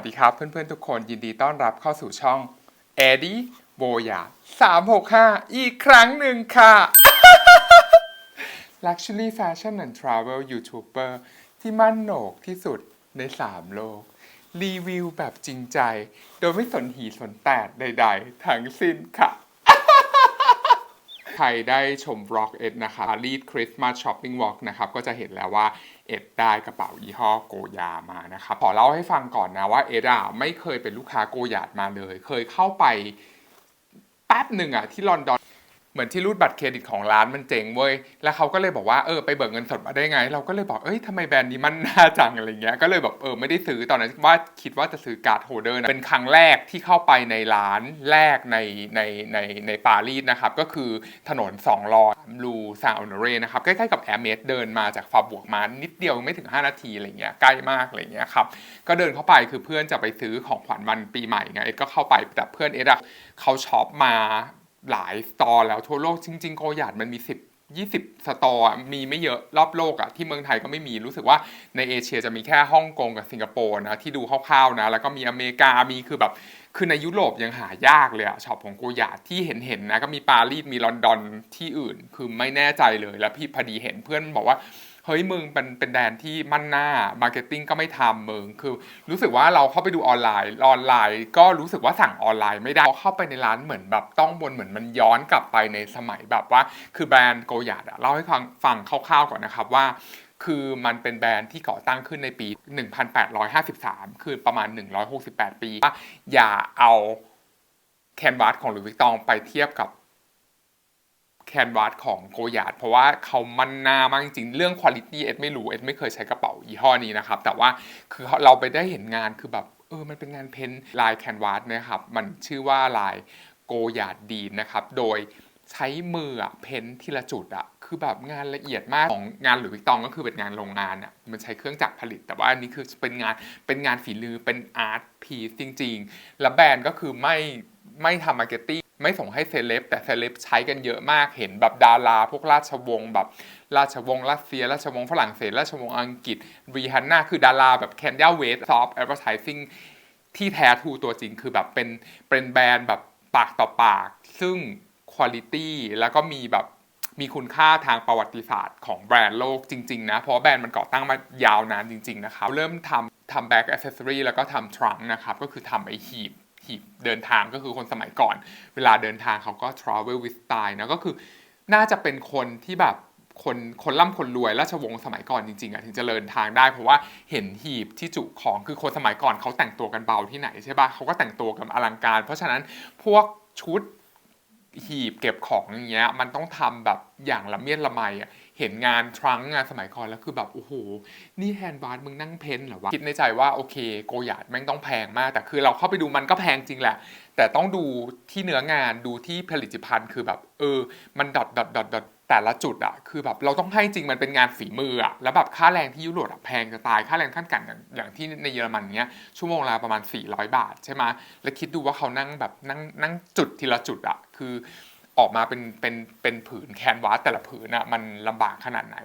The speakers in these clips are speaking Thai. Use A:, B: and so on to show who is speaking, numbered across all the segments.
A: วัสดีครับเพื่อนๆทุกคนยินดีต้อนรับเข้าสู่ช่องแอดี้โบยา365 อีกครั้งหนึ่งค่ะ Luxury Fashion and Travel YouTuber ที่มั่นโหนกที่สุดใน 3 โลก รีวิวแบบจริงใจ โดยไม่สนหีสนแตดใดๆ ทั้งสิ้นค่ะ ครได้ชมบล็อกเอ็ดนะคะรีดคริสต์มาสช้อปปิ้งวอล์กนะครับก็จะเห็นแล้วว่าเอ็ดได้กระเป๋ายี่ห้อโกยามานะครับขอเล่าให้ฟังก่อนนะว่าเอ็ดอะไม่เคยเป็นลูกค้าโกยาดมาเลย เคยเข้าไปแป๊บหนึ่งอะที่ลอนดอน เหมือนที่รูดบัตรเครดิตของร้านมันเจ๋งเว้ย แล้วเขาก็เลยบอกว่าเออไปเบิกเงินสดมาได้ไง เราก็เลยบอกเอ้ยทำไมแบรนด์นี้มันน่าจังอะไรเงี้ย ก็เลยแบบเออไม่ได้ซื้อตอนนั้นว่าคิดว่าจะซื้อการ์ดโฮเดอร์นะเป็นครั้งแรกที่เข้าไปในร้านแรกในในในในปารีสนะครับ ก็คือถนนสองลอลูซาออนเรนะครับใกล้ๆกับแอร์เมสเดินมาจากฟาบวกมานิดเดียวไม่ถึง 5 นาทีอะไรเงี้ยใกล้มากอะไรเงี้ยครับก็เดินเข้าไปคือเพื่อนจะไปซื้อของขวัญวันปีใหม่ไงเอ็ดก็เข้าไปแต่เพื่อนเอ็ดอะเขาช็อปมา หลายสตอร์แล้วทั่วโลกจริง ๆ โกหยาดมันมี 10 20 สตอร์มีไม่เยอะรอบโลกอะที่เมืองไทยก็ไม่มีรู้สึกว่าในเอเชียจะมีแค่ฮ่องกงกับสิงคโปร์นะที่ดูคร่าวๆนะแล้วก็มีอเมริกามีคือแบบคือในยุโรปยังหายากเลยอะช็อปของโกหยาดที่เห็นๆนะก็มีปารีสมีลอนดอนที่อื่น คือไม่แน่ใจเลยแล้วพี่พอดีเห็นเพื่อนบอกว่า ฮ้ยมึงเป็นเป็นแดนที่มั่นหน้ามาร์เก็ตติ้งก็ไม่ทำมึงคือ รู้สึกว่าเราเข้าไปดูออนไลน์ออนไลน์ ก็รู้สึกว่าสั่งออนไลน์ไม่ได้เข้าไปในร้านเหมือนแบบต้องบนเหมือนมันย้อนกลับไปในสมัยแบบว่า คือแบรนด์โกยาดเล่าให้ฟังฟังคร่าวๆก่อนนะครับว่าคือมันเป็นแบรนด์ที่ก่อตั้งขึ้นในปี 1853 คือประมาณ 168 ปีว่าอย่าเอาแคนวาสของหลุยส์วิกตองไปเทียบกับ แคนวาสของโกยาดเพราะว่าเขามันนามากจริงเรื่องคุณ i t y เอ็ดไม่รู้เอ็ดไม่เคยใช้กระเป๋ายี่ห้อนี้นะครับ แต่ว่าคือเราไปได้เห็นงานคือแบบเออมันเป็นงานเพ้นท์ลายแคนวาสนะครับมันชื่อว่าลายโกยาดดีนนะครับโดยใช้มืออะเพ้นท์ทีละจุดอะคือแบบงานละเอียดมากของงานหรือวิกตองก็คือเป็นงานโรงงานอะมันใช้เครื่องจักรผลิต แต่ว่าอันนี้คือเป็นงานเป็นงานฝีมือเป็นอาร์ตพีซจริง ๆ แล้วแบรนด์ก็คือไม่ไม่ทำมาร์เก็ตติ้ง ไม่ส่งให้เซเลบแต่เซเลบใช้กันเยอะมากเห็นแบบดารา พวกราชวงศ์แบบราชวงศ์รัสเซีย ราชวงศ์ฝรั่งเศส ราชวงศ์อังกฤษรีฮันนาคือดาราแบบแคนยาเวสซอฟต์แอดเวอร์ทิซิ่งที่แท้ทูตัวจริงคือแบบเป็นเป็นแบรนด์แบบปากต่อปาก ซึ่งคุณ i t y แล้วก็มีแบบมีคุณค่าทางประวัติศาสตร์ของแบรนด์โลกจริง ๆ นะ เพราะแบรนด์มันก่อตั้งมายาวนานจริง ๆ นะครับ เริ่มทำทำแบ็กอ c เซสซอรีแล้วก็ทำทรังนะครับ ก็คือทำไอหีบ หีบเดินทางก็คือคนสมัยก่อน เวลาเดินทางเขาก็ travel with style นะก็คือน่าจะเป็นคนที่แบบคนคนร่ำคนรวยราชวงศ์สมัยก่อนจริงๆอะถึงจะเดินทางได้เพราะว่าเห็นหีบที่จุของคือคนสมัยก่อนเขาแต่งตัวกันเบาที่ไหนใช่ปะเขาก็แต่งตัวกันอลังการ เพราะฉะนั้นพวกชุดหีบเก็บของอย่างเงี้ยมันต้องทำแบบอย่างละเมียดละไมอะ เห็นงานทรังงานสมัยก่อนแล้วคือแบบโอ้โห นี่แฮนด์บาร์มึงนั่งเพ้นเหรอวะ คิดในใจว่าโอเคโกหยาดแม่งต้องแพงมาก แต่คือเราเข้าไปดูมันก็แพงจริงแหละ แต่ต้องดูที่เนื้องานดูที่ผลิตภัณฑ์คือแบบ เออ มันดอทดอทดอทดอทแต่ละจุดอะคือแบบเราต้องให้จริงมันเป็นงานฝีมืออะแล้วแบบค่าแรงที่ยุโรปอะแพงจะตายค่าแรงขั้นกันอย่างอย่างที่ในเยอรมันเนี้ยชั่วโมงละประมาณ 400 บาทใช่ไหมแล้วคิดดูว่าเขานั่งแบบนั่งนั่งจุดทีละจุดอะคือ ออกมาเป็นเป็นเป็นผืนแคนวาสแต่ละผืนอะมันลำบากขนาดไหน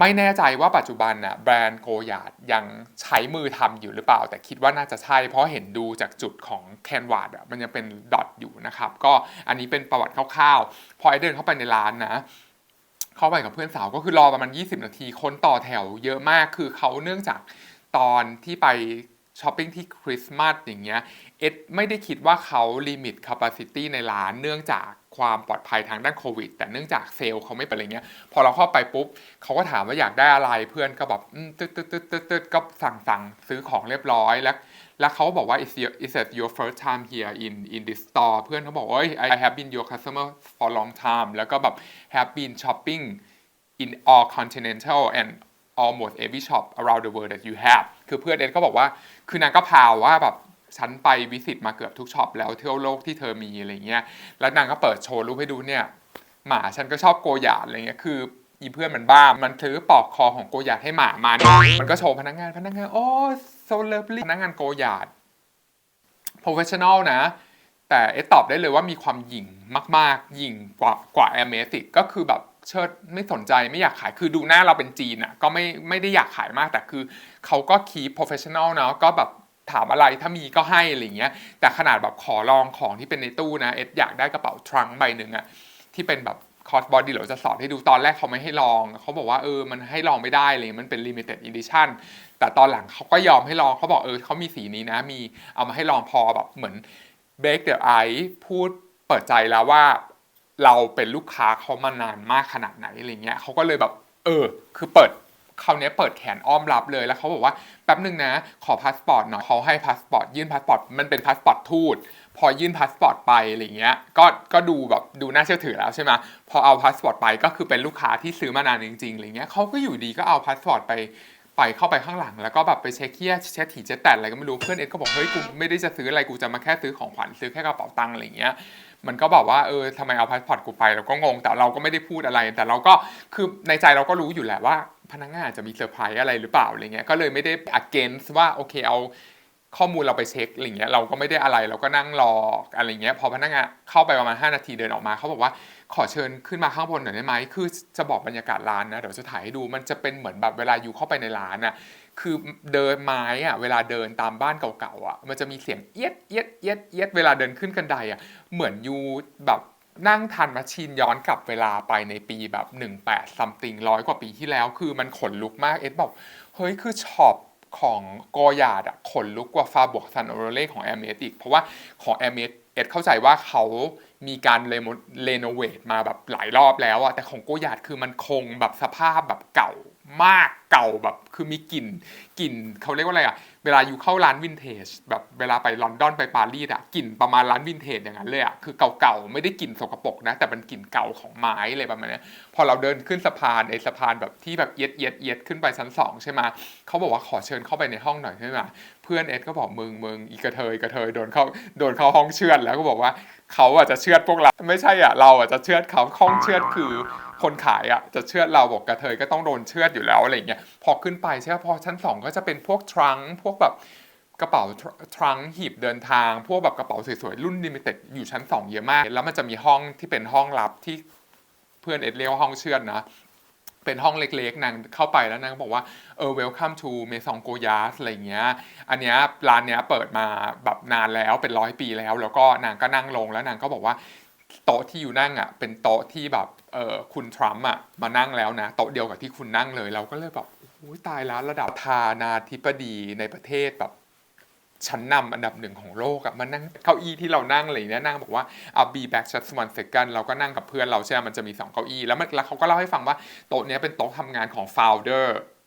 A: ไม่แน่ใจว่าปัจจุบันน่ะแบรนด์โกยาดยังใช้มือทำอยู่หรือเปล่า แต่คิดว่าน่าจะใช่ เพราะเห็นดูจากจุดของแคนวาดอะมันยังเป็นดอทอยู่นะครับ ก็อันนี้เป็นประวัติคร่าวๆ พอไอเดินเข้าไปในร้านนะเข้าไปกับเพื่อนสาวก็คือรอประมาณ 20 นาที คนต่อแถวเยอะมากคือเขาเนื่องจากตอนที่ไป ช้อปปิ้งที่คริสต์มาสอย่างเงี้ยเอ็ดไม่ได้คิดว่าเขาลิมิต capacity ในร้านเนื่องจากความปลอดภัยทางด้านโควิด แต่เนื่องจากเซลล์เขาไม่เป็นอะไรเงี้ย พอเราเข้าไปปุ๊บเขาก็ถามว่าอยากได้อะไรเพื่อนก็แบบอืมตึ๊ดตึ๊ดตึ๊ดตึ๊ดตึ๊ดก็สั่งสั่งซื้อของเรียบร้อยแล้ว แล้วเขาบอกว่า is your is it your first time here in in this store เพื่อนเขาบอกว่าเอ้ย I have been your customer for long time แล้วก็แบบ have been shopping in all continental and almost every shop around the world that you have คือเพื่อนเอ็ดก็บอกว่า คือนางก็พาวว่าแบบฉันไปวิสิตมาเกือบทุกช็อปแล้วเที่ยวโลกที่เธอมีอะไรเงี้ย แล้วนางก็เปิดโชว์รูปให้ดูเนี่ย หมาฉันก็ชอบโกหยาดอะไรเงี้ย คืออีเพื่อนมันบ้า มันถือปอกคอของโกหยาดให้หมามัน มันก็โชว์พนักงาน พนักงานโอ้ so lovely พนักงานโกหยาด professional นะ แต่เอ็ดตอบได้เลยว่ามีความหยิ่งมาก ๆ หยิ่งกว่ากว่าแอมเมสิกก็คือแบบ เชิดไม่สนใจไม่อยากขายคือดูหน้าเราเป็นจีนอะก็ไม่ไม่ได้อยากขายมากแต่คือเขาก็คี professional เนาะก็แบบถามอะไรถ้ามีก็ให้อะไรเงี้ย แต่ขนาดแบบขอลองของที่เป็นในตู้นะเอ็ดอยากได้กระเป๋าทรังใบหนึ่งอะที่เป็นแบบคอสบอดี้เดี๋ยวจะสอนให้ดูตอนแรกเขาไม่ให้ลอง เขาบอกว่าเออมันให้ลองไม่ได้เลยมันเป็น limited edition แต่ตอนหลังเขาก็ยอมให้ลองเขาบอกเออเขามีสีนี้นะมีเอามาให้ลองพอแบบเหมือน break the ice พูดเปิดใจแล้วว่า เราเป็นลูกค้าเขามานานมากขนาดไหนอะไรเงี้ยเขาก็เลยแบบ เออ คือเปิดคราวนี้เปิดแขนอ้อมรับเลยแล้วเขาบอกว่าแป๊บหนึ่งนะ ขอพาสปอร์ตหน่อยเขาให้พาสปอร์ตยื่นพาสปอร์ตมันเป็นพาสปอร์ตทูตพอยื่นพาสปอร์ตไปอะไรเงี้ยก็ก็ดูแบบดูน่าเชื่อถือแล้วใช่ไหมพอเอาพาสปอร์ตไปก็คือเป็นลูกค้าที่ซื้อมานานจริงๆอะไรเงี้ยเขาก็อยู่ดีก็เอาพาสปอร์ตไป ไปเข้าไปข้างหลัง แล้วก็แบบไปเช็คเคียเช็คถี่เช็คแตดอะไรก็ไม่รู้เพื่อนเอ็ดก็บอกเฮ้ยกูไม่ได้จะซื้ออะไรกูจะมาแค่ซื้อของขวัญซื้อแค่กระเป๋าตังค์อะไรเงี้ยมันก็บอกว่าเออทำไมเอาพาสปอร์ตกูไปเราก็งงแต่เราก็ไม่ได้พูดอะไร แต่เราก็คือในใจเราก็รู้อยู่แหละว่า พนักงานอาจจะมีเซอร์ไพรส์อะไรหรือเปล่าอะไรเงี้ยก็เลยไม่ได้ against ว่าโอเคเอาข้อมูลเราไปเช็คอะไรเงี้ยเราก็ไม่ได้อะไรเราก็นั่งรออะไรเงี้ยพอพนักงานเข้าไปประมาณ 5 นาทีเดินออกมาเขาบอกว่า ขอเชิญขึ้นมาข้างบนหน่อยได้ไหมคือจะบอกบรรยากาศร้านนะเดี๋ยวจะถ่ายให้ดูมันจะเป็นเหมือนแบบเวลาอยู่เข้าไปในร้านอะคือเดินไม้อะเวลาเดินตามบ้านเก่าๆอะมันจะมีเสียงเอียดเอียดเอียดเอียดเวลาเดินขึ้นกันไดอะเหมือนอยู่แบบนั่งทันมาชีนย้อนกลับเวลาไปในปีแบบ 18 something ร้อยกว่าปีที่แล้ว คือมันขนลุกมากเอ็ดบอกเฮ้ยคือช็อปของโกยาดอะขนลุกกว่าฟาบวกซันโอโรเล่ของแอมเมอีก เพราะว่าของแอมเมเอ็ดเข้าใจว่าเขา มีการเรโนเวทมาแบบหลายรอบแล้วอะแต่ของโกยาดคือมันคงแบบสภาพแบบเก่ามากเก่าแบบคือมีกลิ่นกลิ่นเขาเรียกว่าอะไรอะเวลาอยู่เข้าร้านวินเทจแบบเวลาไปลอนดอนไปปารีสอะกลิ่นประมาณร้านวินเทจอย่างนั้นเลยอะคือเก่าๆไม่ได้กลิ่นสกปรกนะ แต่มันกลิ่นเก่าของไม้อะไรประมาณนี้พอเราเดินขึ้นสะพานไอ้สะพานแบบที่แบบเอียดเอียดเอียดขึ้นไปชั้นสองใช่ไหมเขาบอกว่าขอเชิญเข้าไปในห้องหน่อยใช่ไหม เพื่อนเอ็ดก็บอกมึงมึงอีกระเทยกระเทยโดนเข้าโดนเข้าห้องเชือดแล้วก็บอกว่าเขาอาจจะเชือดพวกเราไม่ใช่อะเราอาจจะเชือดเขาห้องเชือดคือคนขายอะจะเชือดเราบอกกระเทยก็ต้องโดนเชือดอยู่แล้วอะไรเงี้ยพอขึ้นไปใช่ไหมพอชั้นสองก็จะเป็นพวกทรังพวกแบบกระเป๋าทรังหีบเดินทาง พวกแบบกระเป๋าสวยๆรุ่นลิมิเต็ดอยู่ชั้นสองเยอะมาก แล้วมันจะมีห้องที่เป็นห้องลับที่เพื่อนเอ็ดเรียกว่าห้องเชือดนะ เป็นห้องเล็กๆนางเข้าไปแล้วนางก็บอกว่าเออ welcome to เมซองโกยาสอะไรเงี้ย อันเนี้ยร้านเนี้ยเปิดมาแบบนานแล้วเป็นร้อยปีแล้ว แล้วก็นางก็นั่งลงแล้วนางก็บอกว่าโต๊ะที่อยู่นั่งอะเป็นโต๊ะที่แบบเออคุณทรัมป์อะมานั่งแล้วนะโต๊ะเดียวกับที่คุณนั่งเลยเราก็เลยแบบโอ้ยตายแล้วระดับทานาธิบดีในประเทศแบบ ชั้นนำอันดับหนึ่งของโลกอะมานั่งเก้าอี้ที่เรานั่งอะไรอย่างเนี้ยนั่งบอกว่าเอา be back just one second เราก็นั่งกับเพื่อนเราใช่ไหมมันจะมีสองเก้าอี้ แล้วมันแล้วเขาก็เล่าให้ฟังว่าโต๊ะเนี้ยเป็นโต๊ะทำงานของ founder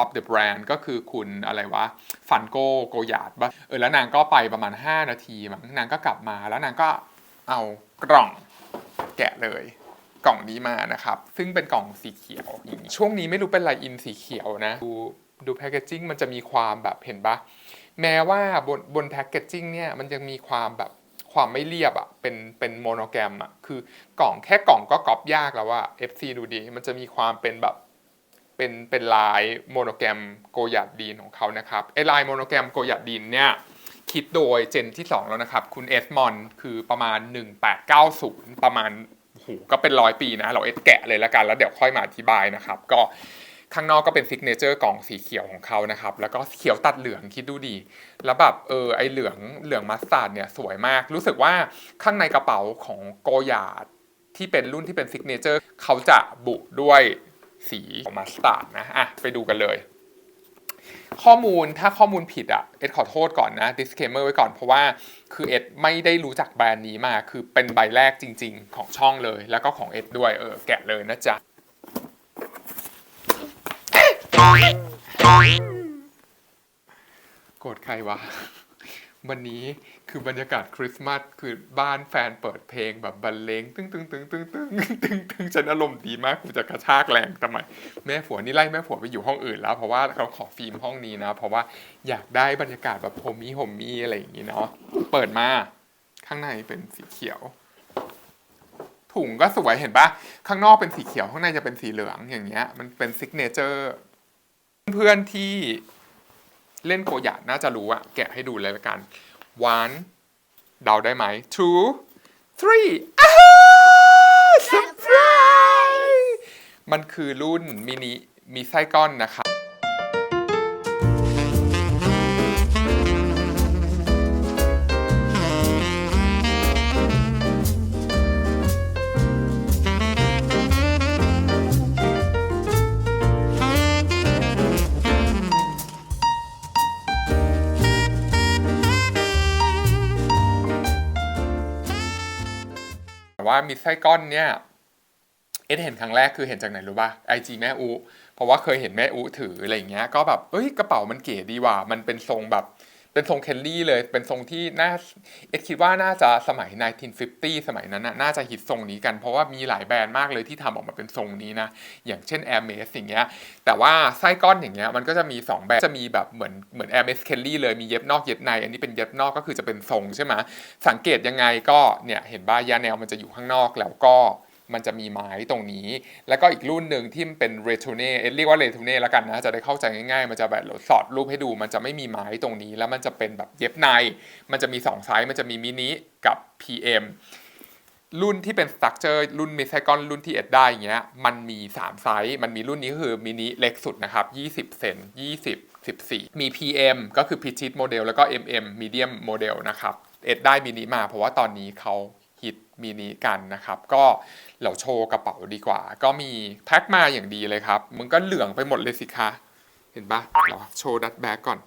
A: of the brand ก็คือคุณอะไรวะฟันโกโกยาดปะเออแล้วนางก็ไปประมาณ 5 นาทีมั้งนางก็กลับมาแล้วนางก็เอากล่องแกะเลยกล่องนี้มานะครับ ซึ่งเป็นกล่องสีเขียว ช่วงนี้ไม่รู้เป็นอะไรอินสีเขียวนะดู ดูแพคเกจจิ้งมันจะมีความแบบเห็นปะแม้ว่าบนบนแพคเกจจิ้งเนี่ยมันยังมีความแบบความไม่เรียบอะเป็นเป็นโมโนแกรมอะคือกล่องแค่กล่องก็กรอบยากแล้วว่า FC ดูดี มันจะมีความเป็นแบบเป็นเป็นลายโมโนแกรมโกยาดดีนของเขานะครับไอลายโมโนแกรมโกยาดดีนเนี่ยคิดโดยเจนที่ 2 แล้วนะครับ คุณเอสมอนคือประมาณ 1890 ประมาณโหก็เป็นร้อยปีนะ เราเอสแกะเลยล้วกัน แล้วเดี๋ยวค่อยมาอธิบายนะครับ ก็ ข้างนอกก็เป็นซิกเนเจอร์กล่องสีเขียวของเขานะครับ แล้วก็เขียวตัดเหลืองคิดดูดี แล้วแบบเออไอเหลืองเหลืองมัสตาร์ดเนี่ยสวยมาก รู้สึกว่าข้างในกระเป๋าของโกยาดที่เป็นรุ่นที่เป็นซิกเนเจอร์เขาจะบุด้วยสีของมัสตาร์ดนะอะไปดูกันเลยข้อมูลถ้าข้อมูลผิดอะเอ็ดขอโทษก่อนนะ disclaimer ไว้ก่อนเพราะว่าคือเอ็ดไม่ได้รู้จักแบรนด์นี้มา คือเป็นใบแรกจริง ๆ ของช่องเลย แล้วก็ของเอ็ดด้วยเออแกะเลยนะจ๊ะ โกรธใครวะ วันนี้คือบรรยากาศคริสต์มาสคือบ้านแฟนเปิดเพลงแบบบรรเลงตึ้งตึ้งตึ้งตึ้งตึ้งตึ้งตึ้งฉันอารมณ์ดีมากกูจะกระชากแรงทำไมแม่ผัวนี่ไล่แม่ผัวไปอยู่ห้องอื่นแล้ว เพราะว่าเขาขอฟิล์มห้องนี้นะ เพราะว่าอยากได้บรรยากาศแบบโฮมี่โฮมมี่อะไรอย่างนี้เนาะเปิดมา ข้างในเป็นสีเขียว ถุงก็สวยเห็นปะข้างนอกเป็นสีเขียวข้างในจะเป็นสีเหลืองอย่างเงี้ย มันเป็นซิกเนเจอร์ เพื่อนๆที่เล่นโกยะน่าจะรู้อะแกะให้ดูเลยละกัน one เดาได้ไหม two three อ้า surprise มันคือรุ่นมินิมีไส้ก้อนนะครั ว่ามิสไซก้อนเนี่ยเอ็ดเห็นครั้งแรกคือเห็นจากไหนรู้ป่ะไอจีแม่อุเพราะว่าเคยเห็นแม่อุถืออะไรอย่างเงี้ย ก็แบบเอ้ยกระเป๋ามันเก๋ดีว่ะมันเป็นทรงแบบ เป็นทรงเคลลี่เลย เป็นทรงที่น่าเอ็ดคิดว่าน่าจะสมัย 1950 สมัยนั้นน่ะน่าจะฮิตทรงนี้กัน เพราะว่ามีหลายแบรนด์มากเลยที่ทำออกมาเป็นทรงนี้นะ อย่างเช่น Air m a s อย่างเงี้ย แต่ว่าไส้ก้อนอย่างเงี้ยมันก็จะมี 2 แบบ จะมีแบบเหมือนเหมือน Air m a s Kelly เลย มีเย็บนอกเย็บใน อันนี้เป็นเย็บนอกก็คือจะเป็นทรงใช่ไหมสังเกตยังไงก็เนี่ยเห็นว่ายาแนวมันจะอยู่ข้างนอกแล้วก็ มันจะมีไม้ตรงนี้ แล้วก็อีกรุ่นหนึ่งที่มันเป็นเรโทเน่เรียกว่าเรโทเน่แล้วกันนะ จะได้เข้าใจง่ายๆ มันจะแบบสอดรูปให้ดู มันจะไม่มีไม้ตรงนี้ แล้วมันจะเป็นแบบเย็บใน มันจะมี2ไซส์มันจะมีมินิกับ PM รุ่นที่เป็นสตั๊กเจอร์รุ่นมิไซกอนรุ่นที่เอ็ดได้อย่างเงี้ยมันมี 3 ไซส์ มันมีรุ่นนี้คือมินิเล็กสุดนะครับ 20 เซน 20 14 มี PM ก็คือ Petite Model แล้วก็ MM Medium Model นะครับเอ็ดได้มินิมาเพราะว่าตอนนี้เขา มินิกันนะครับ ก็เราโชว์กระเป๋าดีกว่า ก็มีแพ็คมาอย่างดีเลยครับมึงก็เหลืองไปหมดเลยสิคะเห็นปะเราโชว์ดัตแบ็กก่อน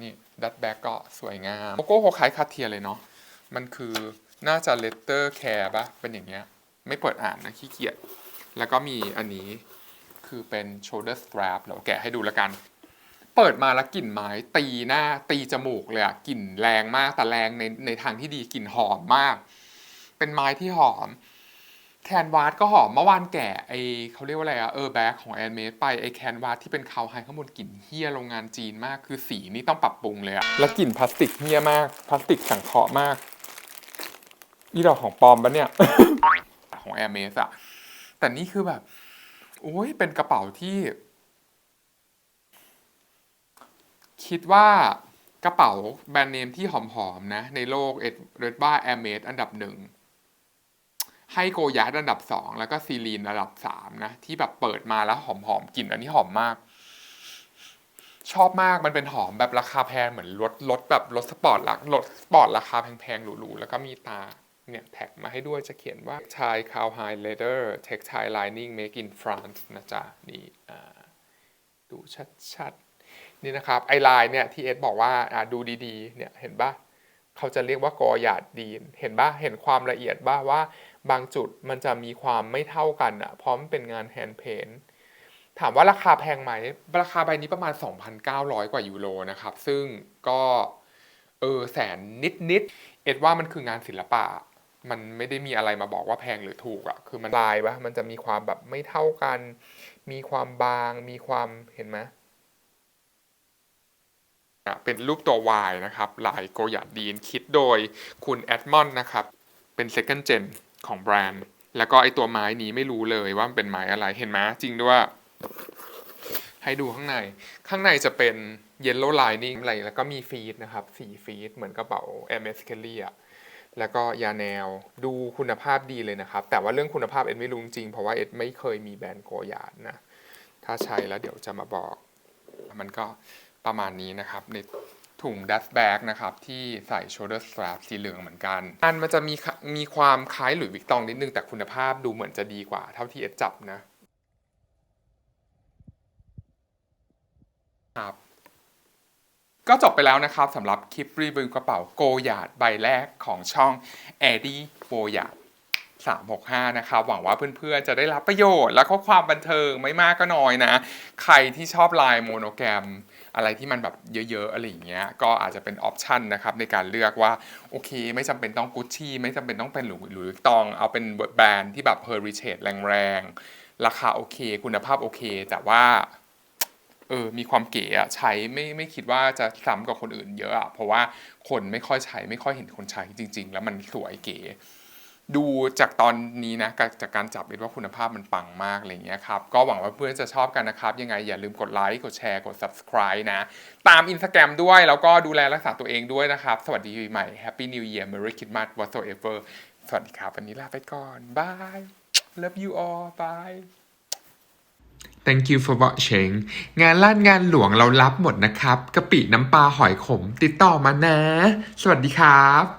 A: นี่ดัตแบ็กก็สวยงามโลโก้เขาคายคาเทียเลยเนาะมันคือน่าจะ letter care ปะเป็นอย่างเงี้ยไม่เปิดอ่านนะขี้เกียจแล้วก็มีอันนี้คือเป็น shoulder strap เราแกะให้ดูแล้วกัน เปิดมาแล้วกลิ่นไม้ตีหน้าตีจมูกเลยอะกลิ่นแรงมากแต่แรงในในทางที่ดีกลิ่นหอมมาก เป็นไม้ที่หอม แคนวาสก็หอมเมื่อวานแก่ไอเขาเรียกว่าอะไรอะเออแบ็กของแอนเมดไปไอแคนวาสที่เป็นคาวไฮข้างบนกลิ่นเฮียโรงงานจีนมาก คือสีนี่ต้องปรับปรุงเลยอะแล้วกลิ่นพลาสติกเฮียมากพลาสติกสังเคราะห์มากนี่เราของปลอมปะเนี่ยของแอร์เมสอะแต่นี่คือแบบโอ้ยเป็นกระเป๋าที่ คิดว่ากระเป๋าแบรนด์เนมที่หอมๆนะ ในโลกเอ็ดเรดบ้าแอร์เมสอันดับหนึ่งให้โกยาดอันดับสองแล้วก็ซีลีนอันดับสามนะ ที่แบบเปิดมาแล้วหอมๆกลิ่นอันนี้หอมมาก ชอบมากมันเป็นหอมแบบราคาแพงเหมือนรถรถแบบรถสปอร์ตลักรถสปอร์ตราคาแพงๆหรูๆแล้วก็มีตาเนี่ยแท็กมาให้ด้วยจะเขียนว่า Thai Cowhide Leather Textile Lining Make in France นะจ๊ะนี่ดูชัดๆ นี่นะครับไอไลายเนี่ยที่เอสบอกว่าดูดีๆเนี่ยเห็นปะเขาจะเรียกว่ากอหยาดดีน เห็นปะเห็นความละเอียดบ้าว่าบางจุดมันจะมีความไม่เท่ากันอะพราะมันเป็นงานแฮนด์เพนถามว่าราคาแพงไหม ราคาใบนี้ประมาณ 2,900 กว่ายูโรนะครับ ซึ่งก็เออแสนนิดๆเอ็ดว่ามันคืองานศิลปะ มันไม่ได้มีอะไรมาบอกว่าแพงหรือถูกอะคือมันลายปะมันจะมีความแบบไม่เท่ากัน มีความบาง มีความเห็นไหม เป็นรูปตัว Y นะครับลายโกยาดีนคิดโดยคุณแอดมอนนะครับ เป็น second gen ของแบรนด์ แล้วก็ไอตัวไม้นี้ไม่รู้เลยว่ามันเป็นไม้อะไรเห็นไหมจริงด้วย ให้ดูข้างใน ข้างในจะเป็น yellow lining อะไร แล้วก็มีฟีดนะครับสีฟีดเหมือนกระเป๋า MS Kelly อะแล้วก็ยาแนวดูคุณภาพดีเลยนะครับ แต่ว่าเรื่องคุณภาพเอ็ดไม่รู้จริง เพราะว่าเอ็ดไม่เคยมีแบรนด์โกยาดนะ ถ้าใช้แล้วเดี๋ยวจะมาบอก มันก็ ประมาณนี้นะครับในถุงดัสแบกนะครับที่ใส่ shoulder strap สีเหลืองเหมือนกันอันมันจะมีมีความคล้ายหลุยส์วิกตองนิดนึงแต่คุณภาพดูเหมือนจะดีกว่าเท่าที่เอ็ดจับนะครับก็จบไปแล้วนะครับสำหรับคลิปรีวิวกระเป๋าโกยาดใบแรกของช่อง e d die โกยาด365 นะครับ หวังว่าเพื่อนๆ จะได้รับประโยชน์ และข้อความบันเทิงไม่มากก็น้อยนะ ใครที่ชอบลายโมโนแกรม อะไรที่มันแบบเยอะๆอะไรอย่างเงี้ยก็อาจจะเป็นออปชันนะครับในการเลือกว่าโอเค ไม่จำเป็นต้องกุชชี่ไม่จำเป็นต้องเป็นหลุยหลุยส์ตองเอาเป็นแบรนด์ที่แบบเฮอริเชตแรงๆ ราคาโอเค คุณภาพโอเค แต่ว่าเออมีความเก๋อะใช้ไม่ไม่คิดว่าจะซ้ำกับคนอื่นเยอะอะเพราะว่าคนไม่ค่อยใช้ไม่ค่อยเห็นคนใช้จริง ๆ แล้วมันสวยเก๋ ดูจากตอนนี้นะจากการจับเห็นว่าคุณภาพมันปังมากอะไรเงี้ยครับก็หวังว่าเพื่อนจะชอบกันนะครับ ยังไงอย่าลืมกดไลค์กดแชร์กด subscribe นะ ตาม Instagram ด้วยแล้วก็ดูแลรักษาตัวเองด้วยนะครับ สวัสดีปีใหม่ Happy New Year Merry Christmas whatsoever สวัสดีครับ วันนี้ลาไปก่อน Bye love you all bye Thank you for watching งานลาดงานหลวงเรารับหมดนะครับกะปิน้ำปลาหอยขม ติดต่อมานะ สวัสดีครับ